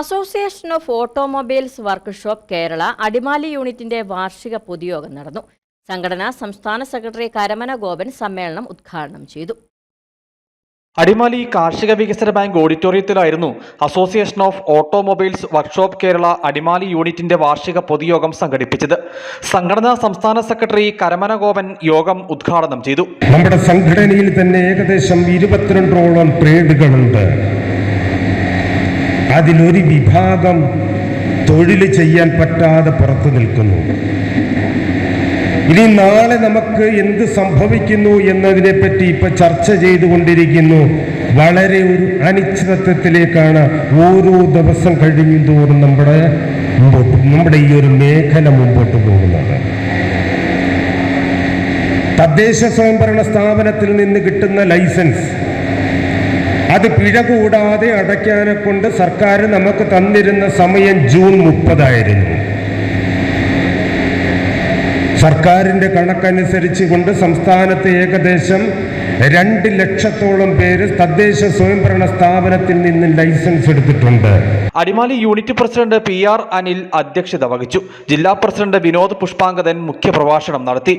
Association of automobiles workshop Kerala Adimali യൂണിറ്റിന്റെ വാർഷിക പൊതുയോഗം നടന്നു. സംഘടന സംസ്ഥാന സെക്രട്ടറി കരമന ഗോപൻ സമ്മേളനം ഉദ്ഘാടനം ചെയ്തു. അടിമാലി കാർഷിക വികസന bank ഓഡിറ്റോറിയത്തിലായിരുന്നു association of automobiles workshop Kerala Adimali യൂണിറ്റിന്റെ വാർഷിക പൊതുയോഗം സംഘടിപ്പിച്ചത്. സംഘടനാ സംസ്ഥാന സെക്രട്ടറി കരമന ഗോപൻ യോഗം ഉദ്ഘാടനം ചെയ്തു. നമ്മുടെ സംഘടനയിൽ തന്നെ ഏകദേശം ഇരുപത്തിരണ്ടോളം ട്രേഡുകളുണ്ട് അതിലൊരു വിഭാഗം തൊഴിൽ ചെയ്യാൻ പറ്റാതെ പുറത്തു നിൽക്കുന്നു. ഇനി നാളെ നമുക്ക് എന്ത് സംഭവിക്കുന്നു എന്നതിനെ പറ്റി ഇപ്പൊ ചർച്ച ചെയ്തുകൊണ്ടിരിക്കുന്നു. വളരെ ഒരു അനിശ്ചിതത്വത്തിലേക്കാണ് ഓരോ ദിവസം കഴിയും തോറും നമ്മുടെ മുമ്പോട്ട് നമ്മുടെ ഈ ഒരു മേഖല മുമ്പോട്ട് പോകുന്നത്. തദ്ദേശ സ്വയംഭരണ സ്ഥാപനത്തിൽ നിന്ന് കിട്ടുന്ന ലൈസൻസ് അത് പിഴ കൂടാതെ അടയ്ക്കാനെ കൊണ്ട് സർക്കാർ നമുക്ക് തന്നിരുന്ന സമയം ജൂൺ മുപ്പതായിരുന്നു. സർക്കാരിന്റെ കണക്കനുസരിച്ച് കൊണ്ട് സംസ്ഥാനത്ത് ഏകദേശം രണ്ട് ലക്ഷത്തോളം പേര് തദ്ദേശ സ്വയംഭരണ സ്ഥാപനത്തിൽ നിന്ന് ലൈസൻസ് എടുത്തിട്ടുണ്ട്. Adimali unit president P R Anil അധ്യക്ഷത വഹിച്ചു. ജില്ലാ പ്രസിഡന്റ് വിനോദ് പുഷ്പാങ്കതൻ മുഖ്യപ്രഭാഷണം നടത്തി.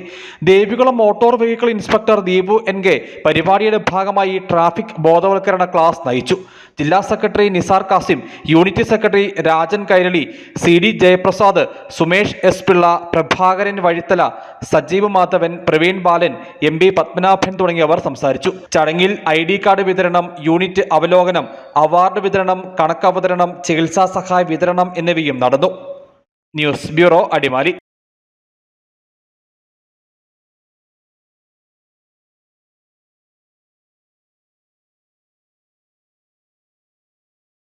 Devikulam motor vehicle inspector Deepu N K പരിപാടിയുടെ ഭാഗമായി ട്രാഫിക് ബോധവൽക്കരണ ക്ലാസ് നയിച്ചു. ജില്ലാ secretary Nisar Kasim unit secretary Rajan Kairali C D Jayaprasad Sumesh S Pillai Prabhakaran Vazhithala Sajeev Madhavan Praveen Balan M P Padmanabhan തുടങ്ങിയവർ സംസാരിച്ചു. ചടങ്ങിൽ I D card വിതരണം unit അവലോകനം അവാർഡ് വിതരണം കണക്കവതരണം ചികിത്സാ സഹായ വിതരണം എന്നിവയും നടന്നു. News bureau Adimali.